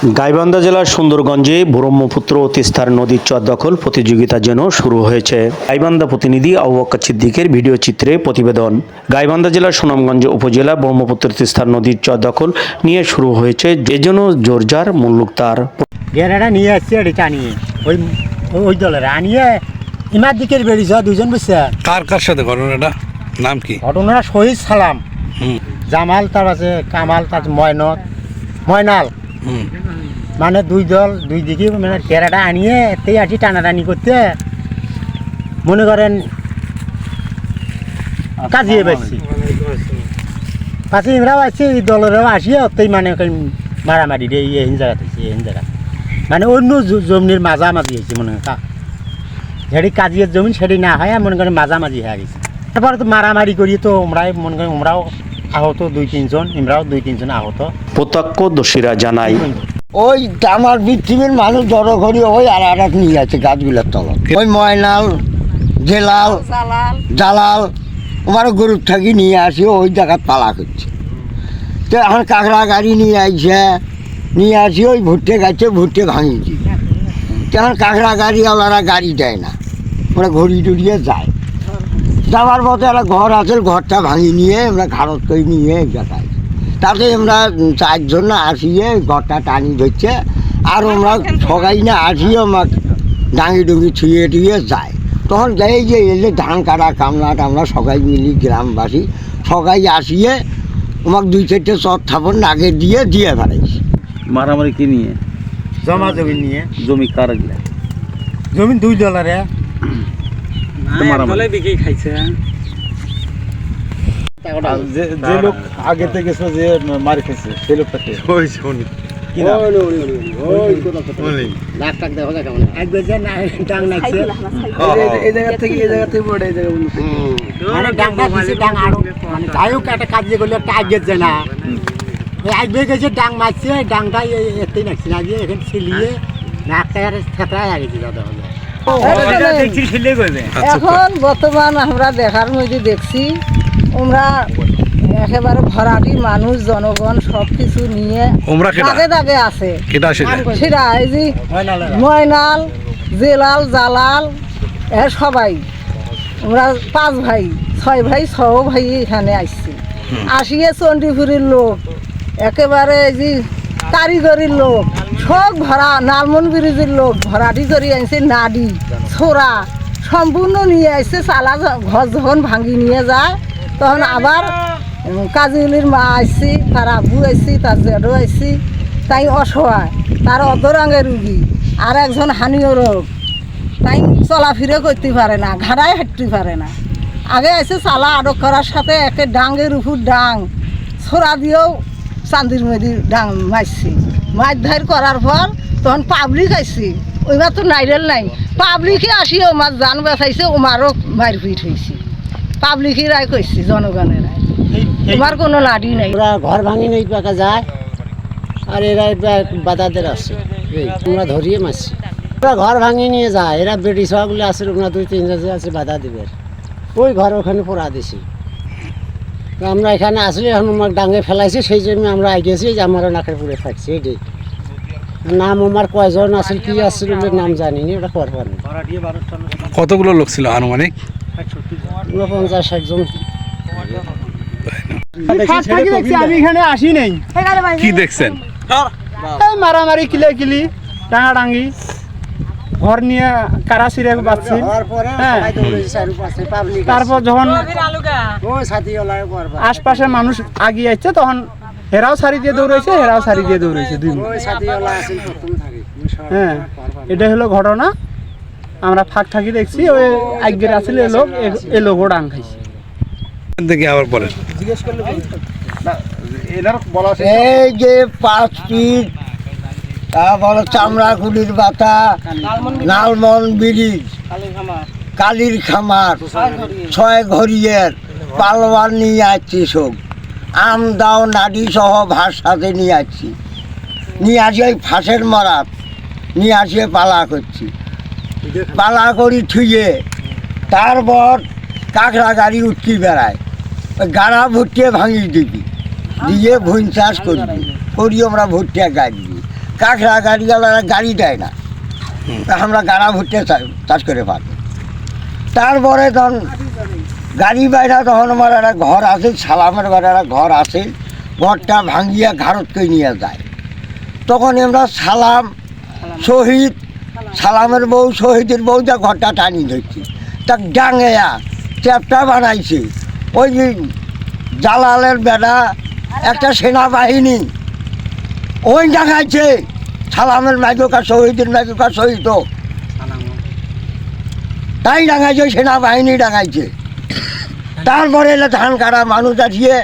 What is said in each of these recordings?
গাইবান্ধা জেলার সুন্দরগঞ্জে ব্রহ্মপুত্র ও তিস্তার নদীর চর দখল প্রতিযোগিতা যেন শুরু হয়েছে। গাইবান্ধা প্রতিনিধি আবু বক্কর সিদ্দিকের ভিডিও চিত্রে প্রতিবেদন। গাইবান্ধা জেলার সুনামগঞ্জ উপজেলা ব্রহ্মপুত্র তিস্তার নদীর চর দখল নিয়ে শুরু হয়েছে যে যেন জোরজার মুল্লুকতার গেরাটা নিয়ে আসছে এটি নিয়ে ওই ওই দলের আনিয়ে ইমার দিকের বেরিয়েছে দুজন বুঝছে কার কার সাথে ঘটনাটা? নাম কি? ঘটনাটা শহীদ সালাম। হুম। জামাল তার আছে কামাল তার ময়নত ময়নাল। হুম। মানে দুই দল দুই দিকে মানে গেরাটা আনিয়ে এতেই আসি টানাটানি করতে মনে করেন কাজিয়ে পাচ্ছি পাশে ইমরাও আছে এই দলেরও আসিয়ে ওতেই মানে মারামারি দিয়ে এই জায়গা থেকে এই জায়গা। মানে অন্য জমির মাঝামাঝি হয়েছে মনে হয় কা- যেটি কাজিয়ের জমি সেটি না হয় মনে করেন মাঝামাঝি হয়ে গেছে। তারপরে তো মারামারি করি তো আমরাই মনে করেন আমরাও আহত দুই তিনজন ইমরাও দুই তিনজন আহত। প্রত্যক্ষদর্শীরা জানায় ওই আমার পৃথিবীর মানুষ জড়ো করি ওই আর আর এক নিয়ে আছে গাছগুলোর তলত ওই ময়নাল জেলাল জালাল। আমার গরুর থাকি নিয়ে আসি ওই জায়গায় পালা করছে। তো এখন কাঁকড়া গাড়ি নিয়ে আইছে নিয়ে আসি ওই ভুট্টে গাছে ভুট্টে ভাঙিয়েছি তখন কাঁকড়া গাড়িওয়ালারা গাড়ি দেয় না ওরা ঘড়ি টুড়িয়ে যায়। যাওয়ার পথে একটা ঘর আছে ঘরটা ভাঙি নিয়ে আমরা ঘাড়ত করে নিয়ে দেখাই তাতে আমরা চারজন আসিয়ে ঘরটা টানি ধরছে। আর আমরা সবাই না আসিয়ে আমার ডাঙি ডুঙ্গি ছুঁয়ে টুয়ে যায়। তখন যাই যে এলে ধান কাটা কামলা টামলা সবাই মিলি গ্রামবাসী সবাই আসিয়ে আমাকে দুই চারটে চর থাপন আগে দিয়ে দিয়ে বেড়াইছি মারামারি কি নিয়ে? জমা জমি নিয়ে। জমি কার জমি দুই ডলারে মারামারি। যে যে লোক আগে থেকে গেছে যে মারি খেয়েছে সেই লোকটাকে ওই শুনি কি নাম? একবার যে না ডাং নাচছে এই জায়গা থেকে এই জায়গা থেকে পড়ে এই জায়গা মানে মানে যাই হোক একটা কাজ করলে একটা আগে যায় না। গেছে ডাং মারছে ডাংটা এতেই নাচছে না দিয়ে এখানে ছিলিয়ে নাকটা আর থেতরায় আগে দিয়ে দাদা হলো এখন বর্তমান আমরা দেখার মধ্যে দেখছি আমরা একেবারে ভরাটি মানুষ জনগণ সব কিছু নিয়ে ওমরা? দাগে দাগে আছে সেটা? এই যে ময়নাল জেলাল জালাল এ সবাই। আমরা পাঁচ ভাই ছয় ভাই ছ ভাই এখানে আসছি। আসিয়ে চণ্ডীপুরের লোক একেবারে এই যে কারিগরির লোক সব ভরা নালমন ব্রিজের লোক ভরাটি করে আনছে নাডি ছোড়া সম্পূর্ণ নিয়ে আসছে চালা ঘর যখন ভাঙি নিয়ে যায় তখন আবার কাজীগুলির মা আসছি তার আব্বু আইসি তার জেঠও আসছি তাই অসহায় তার অদরাঙ্গের রুগী আর একজন হানিও রোগ। তাই চলাফিরে করতে পারে না ঘাড়ায় হাঁটতে পারে না। আগে আছে চালা আটক করার সাথে একে ডাঙ্গের উপর ডাং ছোড়া দিয়েও চান্দির মধ্যে ডাং মারছি। মাছ ধার করার পর তখন পাবলিক আইসি ওইবার তো নাইরেল নাই। পাবলিকে আসি ওমার জান বেচাইছে ওমারও মারপিট হয়েছে পাবলিকই রায় করছি জনগণের রায়। তোমার কোনো লাডি নাই। ওরা ঘর ভাঙি নেই পাকা যায়। আর এরা বাদাদের আছে। তোমরা ধরিয়ে মারছি। ওরা ঘর ভাঙি নিয়ে যায়। এরা বেটি সবগুলো আছে ওরা দুই তিনজন আছে বাধা দিবে। ওই ঘর ওখানে পড়া দিছি। আমরা এখানে আসলে এখন আমার ডাঙ্গে ফেলাইছি সেই জন্য আমরা আইগেছি যে আমার নাকের পুড়ে থাকছি এটাই নাম আমার কয়জন আছে কি আসছিল নাম জানিনি ওটা করবার কতগুলো লোক ছিল আনুমানিক? পঞ্চাশ ষাট জন আমি এখানে আসি নেই। কি দেখছেন? এই মারামারি কিলে কিলি ডাঙা ডাঙ্গি ঘর নিয়ে কারা সিরে বাঁচছি হ্যাঁ তারপর যখন আশপাশের মানুষ আগিয়ে আসছে তখন হেরাও সারি দিয়ে দৌড়াইছে হেরাও সারি দিয়ে দৌড়াইছে দুই হ্যাঁ। এটা হলো ঘটনা। আমরা ফাঁক থাকি দেখছি ওই আগের আসলে এ লোক এ- লোকও ডাং খাইছে থেকে আবার বলেন। এনার বলা আছে এই যে পাঁচ ফিট তারপরে চামড়াগুলির বাতা নালমন ব্রিজ কালির খামার। ছয় ঘড়িয়ের পালোয়ার নিয়ে আসছি সব। আম দাও নাডি সহ ভাত সাথে নিয়ে আসছি। নিয়ে আসি ওই ফাঁসের মরাত। নিয়ে আসিয়ে পালা করছি। পালা করি থুয়ে তারপর কাঁকড়া গাড়ি উঠকি বেড়ায়। গাড়া ভুট্টে ভাঙি দিবি, দিয়ে ভুন চাষ করবি, করি আমরা ভুট্টা গাছবি কাঁকড়া গাড়িওয়ালারা গাড়ি দেয় না। আমরা গাড়া চা- চাষ করে পাবো। তারপরে তখন গাড়ি বাইরা তখন আমার একটা ঘর আছে, সালামের বাড়ি একটা ঘর আছে, ঘরটা ভাঙ্গিয়া ঘাড়ত নিয়ে যায়। তখন আমরা সালাম, শহীদ সালামের বউ, শহীদের বউ যা ঘরটা টানি ধরছি। তা ডাঙ্গেয়া চ্যাপটা বানাইছে। ওই জালালের বেড়া একটা সেনাবাহিনী। ওই ডাঙাইছে সালামের মাইকা শহীদের মাইকা শহীদ। তাই ডাঙাইছে সেনাবাহিনী ডাঙাইছে তারপরে এলে ধান কাটা মানুষ আসিয়ে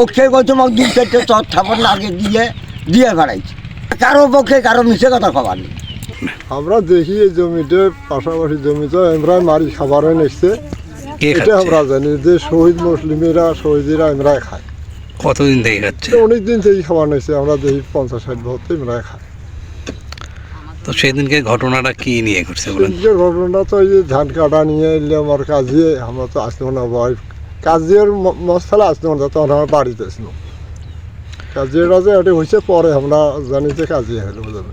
ওকে মোক দুই চারটে চর থাপড় দিয়ে দিয়ে বেড়াইছে। কারও পক্ষে কারও মিশে কথা খবর নেই। আমরা দেখি এই জমিতে পাশাপাশি জমিতে আমরা মারি খাবার কে এটা আমরা জানি যে শহীদ মুসলিমেরা শহীদেরা আমরা খায় কতদিন থেকে খাচ্ছে? তো অনেক দিন থেকে খাবার নিচ্ছে আমরা দেখি পঞ্চাশ ষাট বছর আমরা খাই। তো সেদিনকে ঘটনাটা কি নিয়ে ঘটছে বলেন? যে ঘটনাটা তো এই ধান কাটা নিয়ে এলে আমার কাজিয়ে আমরা তো আসতে না ভয় কাজিয়ার মশলা আসতে না তখন আমার বাড়িতে আসলো কাজিয়াটা যে এটা হয়েছে পরে আমরা জানি যে কাজিয়া হলো বুঝলেন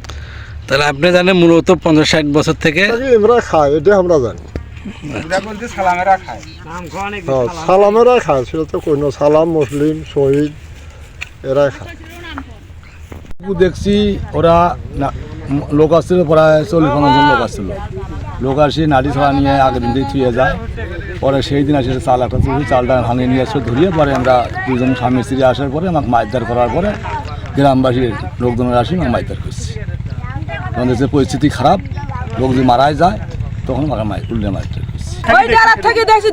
তাহলে আপনি জানেন মূলত পঞ্চাশ ষাট বছর থেকে আমরা খাই এটা আমরা জানি। হ্যাঁ সালামেরা খায় সেটা তো কোনো সালাম মুসলিম শহীদ এরা খায়। দেখছি ওরা না- লোক আসছিল প্রায় চল্লিশ পঞ্চাশ জন লোক আসছিল। লোক আসি নাড়ি ছড়া নিয়ে আগের দিন দিয়ে থুয়ে যায়। পরে সেই দিন আসে চাল একটা তুলি চালটা ভাঙিয়ে নিয়ে আসছে ধরিয়ে পরে আমরা দুজন স্বামী স্ত্রী আসার পরে আমাকে মাইদার করার পরে গ্রামবাসীর লোকজনের আসি আমাকে মাইদার করছি। তখন দেখছি পরিস্থিতি খারাপ লোক যদি মারাই যায় তখন আমাকে মাই উল্টে করছি ওই ডালার থেকে দেখছি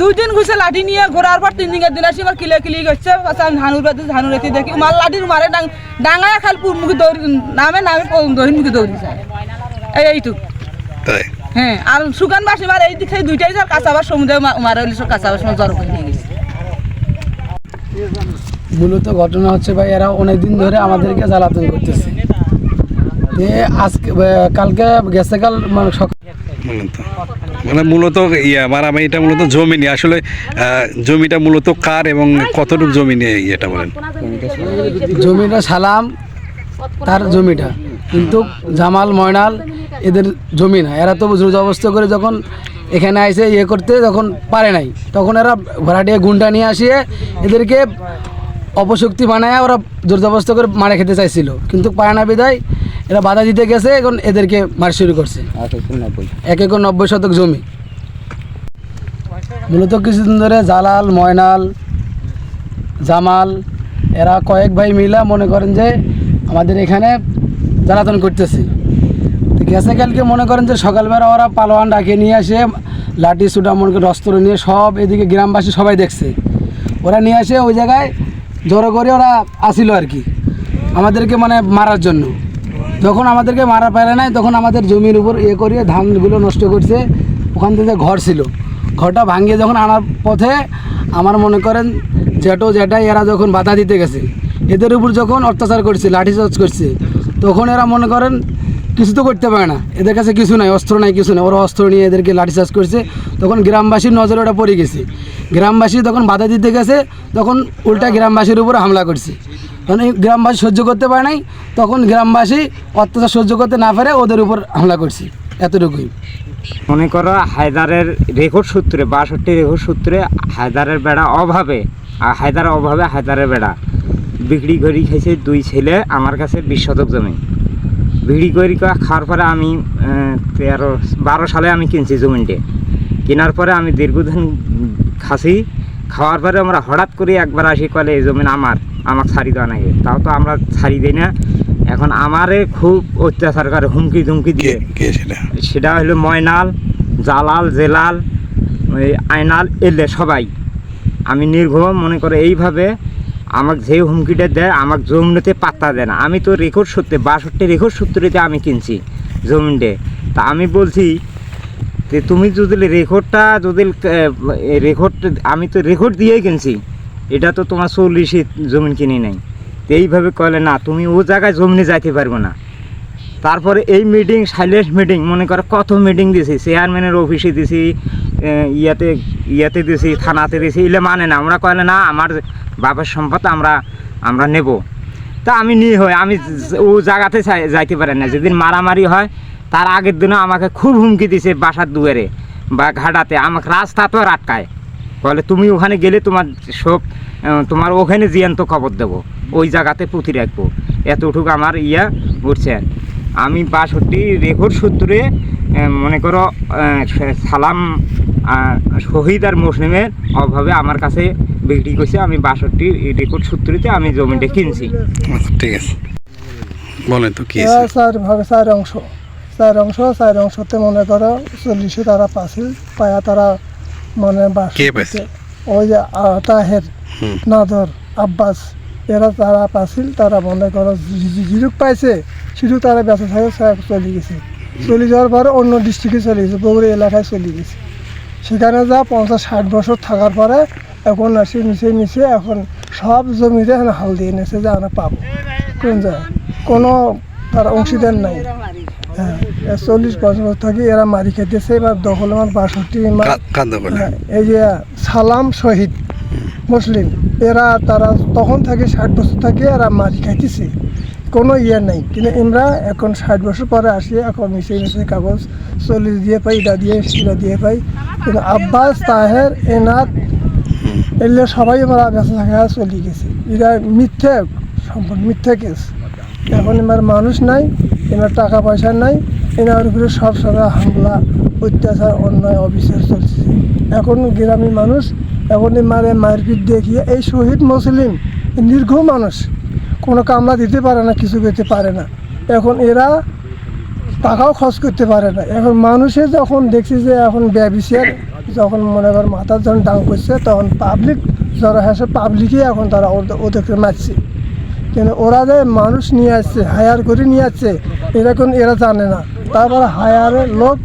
দুই দিন ঘুষে লাঠি নিয়ে ঘোরার পর তিন দিনের দিন আসি আমার কিলে কিলি করছে। আমি ধানুর বাদি ধানুর এতে দেখি। মাল লাঠির মারে ডাং ডাঙায় খাল পুর মুখে দৌড়ি নামে নামে দৌড়ি মুখে দৌড়ি যায়। এই এইটুক। হ্যাঁ আর সুগান বাসি মার এই দিক থেকে দুইটাই সব কাঁচাবার সমুদ্রে মারা হইলে সব কাঁচাবার সময় জ্বর করে নিয়ে গেছে। মূলত ঘটনা হচ্ছে ভাই এরা অনেক দিন ধরে আমাদেরকে জ্বালাতন করতেছে। আজকে কালকে গেছে কাল মানে সকাল। মানে মূলত ইয়া মারামারিটা মূলত জমি নিয়ে। আসলে জমিটা মূলত কার এবং কতটুকু জমি নিয়ে ইয়েটা বলেন? জমিটা সালাম তার জমিটা। কিন্তু জামাল ময়নাল এদের জমি না। এরা তো জোর জবস্ত করে যখন এখানে আইসে ইয়ে করতে যখন পারে নাই। তখন এরা ভাড়াটিয়া গুন্ডা নিয়ে আসিয়ে এদেরকে অপশক্তি বানায় ওরা জোর জবস্ত করে মারে খেতে চাইছিল। কিন্তু পায় না বিদায়। এরা বাধা দিতে গেছে এখন এদেরকে মার শুরু করছে। এক একর নব্বই শতক জমি। মূলত কিছুদিন ধরে জালাল ময়নাল জামাল এরা কয়েক ভাই মিলা মনে করেন যে আমাদের এখানে জ্বালাতন করতেছে। গেছে কালকে মনে করেন যে সকালবেলা ওরা পালোয়ান ডাকে নিয়ে আসে লাঠি সুটা মনে করেন অস্ত্র নিয়ে সব এদিকে গ্রামবাসী সবাই দেখছে। ওরা নিয়ে আসে ওই জায়গায় জড়ো করে ওরা আসিল আর কি আমাদেরকে মানে মারার জন্য। যখন আমাদেরকে মারা পারে নাই, তখন আমাদের জমির উপর ইয়ে করিয়ে ধানগুলো নষ্ট করছে। ওখান থেকে ঘর ছিল। ঘরটা ভাঙিয়ে যখন আনার পথে আমার মনে করেন জেঠো জেঠাই এরা যখন বাধা দিতে গেছে, এদের উপর যখন অত্যাচার করছে, লাঠিচার্জ করছে, তখন এরা মনে করেন কিছু তো করতে পারে না। এদের কাছে কিছু নাই, অস্ত্র নাই, কিছু নাই। ওরা অস্ত্র নিয়ে এদেরকে লাঠিচার্জ করছে। তখন গ্রামবাসীর নজরে ওটা পড়ে গেছে। গ্রামবাসী তখন বাধা দিতে গেছে, তখন উল্টা গ্রামবাসীর উপর হামলা করছে। তখন গ্রামবাসী সহ্য করতে পারে নাই, তখন গ্রামবাসী অত্যাচার সহ্য করতে না পারে, ওদের উপর হামলা করছি। এতটুকুই। মনে করো হায়দারের রেকর্ড সূত্রে, বাষট্টি রেকর্ড সূত্রে হায়দারের বেড়া অভাবে, আর হায়দারের অভাবে হায়দারের বেড়া। বিক্রি করি খেয়েছে দুই ছেলে, আমার কাছে বিশ শতক জমি। বিক্রি করি খাওয়ার পরে আমি তেরো, বারো সালে আমি কিনছি জমিনটে। কেনার পরে আমি দীর্ঘদিন খাসি। খাওয়ার পরে আমরা হঠাৎ করে একবার আসি, কলে, এই জমিন আমার। আমাকে ছাড়ি দেওয়া নাকি তাও তো আমরা ছাড়ি দিই না। এখন আমারে খুব অত্যাচার করে হুমকি ধুমকি দিয়ে। সেটা? হলো ময়নাল জালাল জেলাল ওই আয়নাল এলে সবাই। আমি নির্ঘুম মনে করে এইভাবে আমাকে যে হুমকিটা দেয় আমাকে জমিতে পাত্তা দেয় না। আমি তো রেকর্ড সূত্রে বাষট্টি রেকর্ড সূত্রেতে আমি কিনছি জমিনটে। তা আমি বলছি যে তুমি যদি রেকর্ডটা যদি রেকর্ড আমি তো রেকর্ড দিয়েই কিনছি। এটা তো তোমার চল্লিশে জমিন কিনে নাই। তো এইভাবে কলে না, তুমি ও জায়গায় জমিনে যাইতে পারবে না। তারপরে এই মিটিং সাইলেন্ট মিটিং মনে করো কত মিটিং দিছি চেয়ারম্যানের অফিসে দিছি ইয়াতে ইয়াতে দিছি, থানাতে দিছি এলে মানে না। আমরা কলে না, আমার বাবার সম্পদ আমরা আমরা নেব। তা আমি নিয়ে হই, আমি ও জায়গাতে যাই- যাইতে পারে না। যেদিন মারামারি হয়, তার আগের দিনও আমাকে খুব হুমকি দিছে বাসার দুয়ারে বা ঘাটাতে। আমাকে রাস্তা তো আটকায়। বলে তুমি ওখানে গেলে তোমার সব তোমার ওখানে জিয়ান্ত খবর দেবো ওই জায়গাতে পুঁতি রাখব। এতটুকু আমার ইয়া উঠছে আমি বাষট্টি রেকর্ড সূত্রে মনে করো সালাম শহীদ আর মুসলিমের অভাবে আমার কাছে বিক্রি করছে। আমি বাষট্টি রেকর্ড সূত্রতে আমি জমিটা কিনছি। আচ্ছা, ঠিক আছে। বলেন তো কি স্যার ভাবে চার অংশ। চার অংশ চার অংশতে মনে করো চল্লিশে তারা পাছিল পায়া তারা মানে বাস কে পাইছে? ওই যে তাহের। নাদর আব্বাস এরা তারা পাছিল তারা মনে করো জিরুক পাইছে শুধু তারা বেঁচে থাকে চলে গেছে। চলে যাওয়ার পরে অন্য ডিস্ট্রিক্টে চলে গেছে বগুড়ি এলাকায় চলে গেছে। সেখানে যা পঞ্চাশ ষাট বছর থাকার পরে এখন আসি মিশে মিশে এখন সব জমিতে এখন হাল দিয়ে নিয়েছে যে আমরা পাবো। কোন যায় কোনো তার অংশীদার নাই। হ্যাঁ। চল্লিশ বছর থাকি এরা মারি খেতেছে এবার দখল আমার বাষট্টি হ্যাঁ, এই যে সালাম শহীদ মুসলিম এরা তারা তখন থেকে ষাট বছর থেকে এরা মারি খাইতেছে। কোনো ইয়ে নাই কিন্তু আমরা এখন ষাট বছর পরে আসি এখন মিশে মিশে কাগজ চল্লিশ দিয়ে পাই এটা দিয়ে সেটা দিয়ে পাই। কিন্তু আব্বাস তাহের এনাথ এলে সবাই আমরা বেঁচে থাকা চলে গেছে। এরা মিথ্যে সম্পূর্ণ মিথ্যে কেস এখন এবার মানুষ নাই এনার টাকা পয়সা নাই। এনার উপরে সব সময় হামলা, অত্যাচার, অন্যায়, অবিচার চলছে। এখন গ্রামীণ মানুষ এখন মারে, মারপিট দেখিয়ে এই শহীদ মুসলিম নির্ঘ মানুষ। কোনো কামলা দিতে পারে না, কিছু করতে পারে না। এখন এরা টাকাও খরচ করতে পারে না। এখন মানুষে যখন দেখছি যে এখন ব্যবসার যখন মনে কর মাথার যখন দাম করছে, তখন পাবলিক যারা হ্যাঁ পাবলিকই এখন তারা ওদের- ওদেরকে মারছে। কিন্তু ওরা যে মানুষ নিয়ে আসছে হায়ার করে নিয়ে আসছে এরা কোন এরা জানে না। তারপরে হায়ারের লোক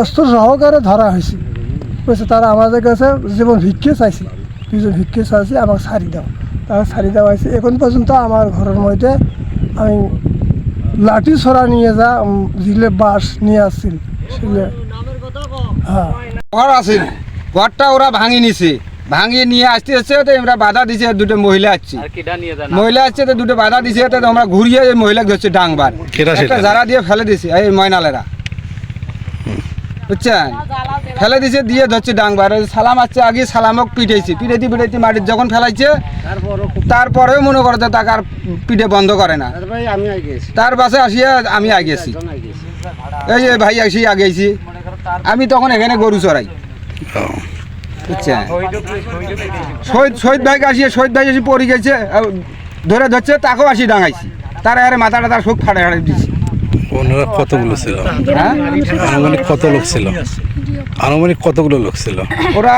অস্ত্র সহকারে ধরা হয়েছে। বলছে তারা আমাদের কাছে যেমন ভিক্ষে চাইছে। দুজন ভিক্ষে চাইছে আমাকে ছাড়ি দাও। তারা ছাড়ি দেওয়া হয়েছে। এখন পর্যন্ত আমার ঘরের মধ্যে আমি লাঠি ছড়া নিয়ে যা যেগুলো বাঁশ নিয়ে আসছিল সেগুলো হ্যাঁ। ঘর আছিল ঘরটা ওরা ভাঙি নিছে। ভাঙিয়ে নিয়ে আসতে আসছে তো আমরা বাধা দিছে দুটো মহিলা আসছে মহিলা আসছে তো দুটো বাধা দিছে তো আমরা ঘুরিয়ে এই মহিলা ধরছে ডাংবার সেটা? একটা যারা দিয়ে ফেলে দিছে এই ময়নালেরা। বুঝছেন? ফেলে দিছে দিয়ে ধরছে ডাংবার ওই সালাম আসছে আগে সালামক পিটাইছে পিটাইতে পিটাইতে মাটির যখন ফেলাইছে তারপরেও মনে করে যে তাকে আর পিঠে বন্ধ করে না। তার পাশে আসিয়া আমি আগেছি এই যে ভাই আসি আগেছি আমি তখন এখানে গরু চড়াই। বুঝছেন? শহীদ শহীদ ভাই আসিয়ে শহীদ ভাই এসে পড়ে গেছে ধরে ধরছে তাকেও আসি ডাঙাইছি। তার আরে মাথাটা তার সব ফাটে ফাটে দিয়েছি ওনারা কতগুলো ছিল? হ্যাঁ? আনুমানিক কত লোক ছিল? আনুমানিক কতগুলো লোক ছিল? ওরা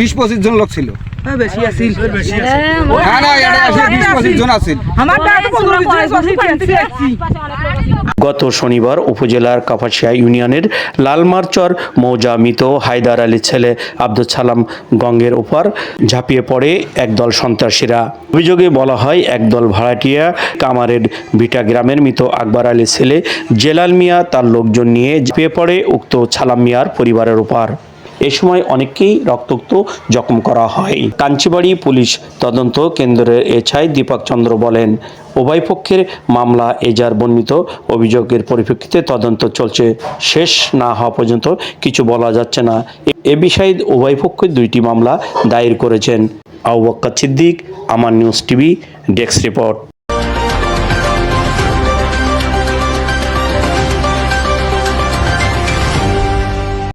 বিশ পঁচিশ জন লোক ছিল। বেশি আছিল। হ্যাঁ আমার গত শনিবার উপজেলার কাপাসিয়া ইউনিয়নের লালমারচর মৌজা মৃত হায়দার আলীর ছেলে আব্দুল সালাম গঙ্গের উপর ঝাঁপিয়ে পড়ে একদল সন্ত্রাসীরা। অভিযোগে বলা হয়, একদল ভাড়াটিয়া কামারের ভিটা গ্রামের মৃত আকবর আলীর ছেলে জেলাল মিয়া তার লোকজন নিয়ে ঝাঁপিয়ে পড়ে, উক্ত ছালাম মিয়ার পরিবারের উপর এ সময় অনেককেই রক্তাক্ত জখম করা হয়। কাঞ্চিবাড়ি পুলিশ তদন্ত কেন্দ্রের এছাই দীপক চন্দ্র বলেন, উভয় পক্ষের মামলা এজার বর্ণিত অভিযোগের পরিপ্রেক্ষিতে তদন্ত চলছে। শেষ না হওয়া পর্যন্ত কিছু বলা যাচ্ছে না। এ- বিষয়ে উভয় পক্ষ দুইটি মামলা দায়ের করেছেন। আউ বক্কা সিদ্দিক, আমার নিউজ টিভি, ডেস্ক রিপোর্ট।